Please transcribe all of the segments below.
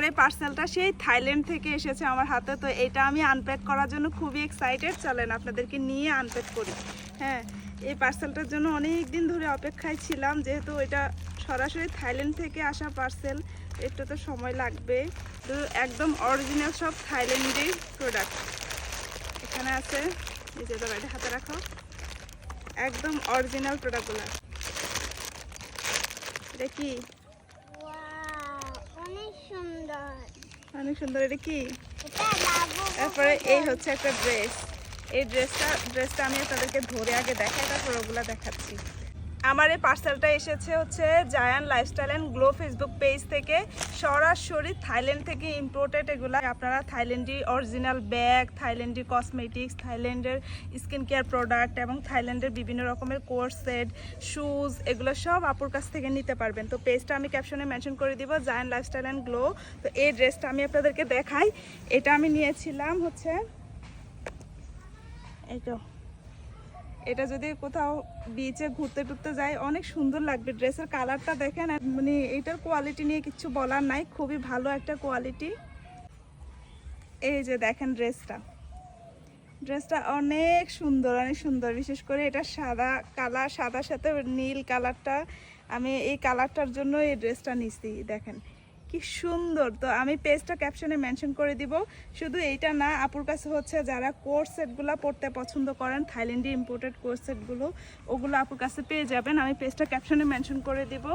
আমার এই পার্সেলটা সেই থাইল্যান্ড থেকে এসেছে আমার হাতে। তো এটা আমি আনপ্যাক করার জন্য খুবই এক্সাইটেড চলেন আপনাদেরকে নিয়ে আনপ্যাক করি। হ্যাঁ এই পার্সেলটার জন্য অনেক দিন ধরে অপেক্ষায় ছিলাম, যেহেতু এটা সরাসরি থাইল্যান্ড থেকে আসা পার্সেল একটু তো সময় লাগবে। তো একদম অরিজিনাল সব থাইল্যান্ডের প্রোডাক্ট এখানে আছে দাদা এটা হাতে রাখো। একদম অরিজিনাল প্রোডাক্টগুলো এটা কি ওয়াও অনেক সুন্দর অনেক সুন্দর এটা কি? তারপরে এই হচ্ছে একটা ড্রেস। এই ড্রেসটা ড্রেসটা আমি আপনাদেরকে ধরে আগে দেখাই তারপর ওগুলা দেখাচ্ছি। আমার এই পার্সেলটা এসেছে হচ্ছে Zayan lifestyle and glow Facebook page থেকে। সরাসরি থাইল্যান্ড থেকে ইম্পোর্টেড এগুলো। আপনারা থাইল্যান্ডি অরিজিনাল ব্যাগ থাইল্যান্ডি কসমেটিক্স থাইল্যান্ডের স্কিন কেয়ার প্রোডাক্ট এবং থাইল্যান্ডের বিভিন্ন রকমের কোর্স সেট শুজ এগুলো সব আপুর কাছ থেকে নিতে পারবেন। তো পেজটা আমি ক্যাপশনে মেনশন করে দিব জায়ান লাইফস্টাইল অ্যান্ড গ্লো তো এই ড্রেসটা আমি আপনাদেরকে দেখাই। এটা আমি নিয়েছিলাম হচ্ছে তো। এটা যদি কোথাও বিচে ঘুরতে টুরতে যাই, অনেক সুন্দর লাগবে। ড্রেসের কালারটা দেখেন মানে এটার কোয়ালিটি নিয়ে কিছু বলার নাই, খুবই ভালো একটা কোয়ালিটি এই যে দেখেন ড্রেসটা ড্রেসটা অনেক সুন্দর অনেক সুন্দর। বিশেষ করে এটা সাদা কালার সাদার সাথে নীল কালারটা আমি এই কালারটার জন্য এই ড্রেসটা নিছি, দেখেন। কি সুন্দর। তো আমি পেজটা ক্যাপশনে মেনশন করে দিব। শুধু এইটা না, আপুর কাছে হচ্ছে যারা কোর্স সেটগুলো পড়তে পছন্দ করেন থাইল্যান্ডে ইম্পোর্টেড কোর্স সেটগুলো ওগুলো আপুর কাছে পেয়ে যাবেন। আমি পেজটা ক্যাপশনে মেনশন করে দিব।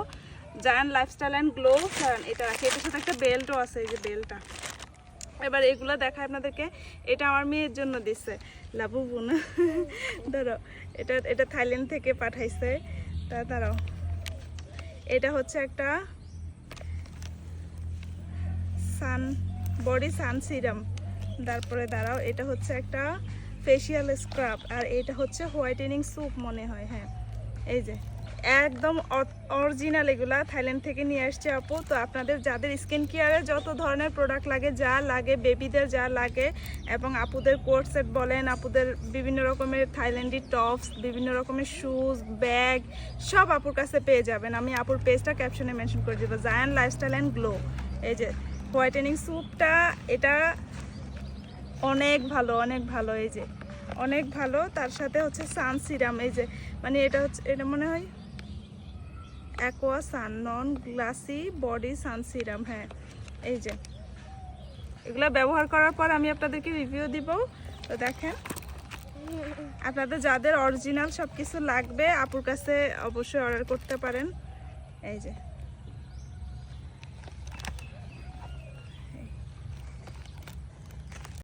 জায়ান লাইফস্টাইল অ্যান্ড গ্লো এটা রাখি এটার সাথে একটা বেল্টও আছে, এই যে বেল্টটা এবার এগুলো দেখায় আপনাদেরকে। এটা আমার মেয়ের জন্য দিছে। লাবু বোন, ধরো, এটা এটা থাইল্যান্ড থেকে পাঠাইছে। তা, দাঁড়াও। এটা হচ্ছে একটা সান, বডি সান সিরাম। তারপরে দাঁড়াও, এটা হচ্ছে একটা ফেসিয়াল স্ক্রাব আর এটা হচ্ছে হোয়াইটেনিং স্যুপ মনে হয় হ্যাঁ। এই যে, একদম অরিজিনাল এগুলা থাইল্যান্ড থেকে নিয়ে আসছে আপু। তো আপনাদের যাদের স্কিন কেয়ারে যত ধরনের প্রোডাক্ট লাগে, যা লাগে বেবিদের যা লাগে, এবং আপুদের কোট সেট বলেন, আপুদের বিভিন্ন রকমের থাইল্যান্ডি টপস বিভিন্ন রকমের শুজ ব্যাগ সব আপুর কাছে পেয়ে যাবেন। আমি আপুর পেজটা ক্যাপশনে মেনশন করে দেবো জায়ান লাইফস্টাইল অ্যান্ড গ্লো এই যে হোয়াইটেনিং স্যুপটা, এটা অনেক ভালো অনেক ভালো, এই যে। অনেক ভালো, তার সাথে হচ্ছে সান সিরাম, এই যে। মানে এটা হচ্ছে, এটা মনে হয় aqua sun, non glassy body sun serum হ্যাঁ। এই যে। এগুলো ব্যবহার করার পর আমি আপনাদেরকে রিভিউ দিব। তো দেখেন, আপনাদের যাদের অরিজিনাল সব কিছু লাগবে, আপুর কাছে অবশ্যই অর্ডার করতে পারেন। এই যে।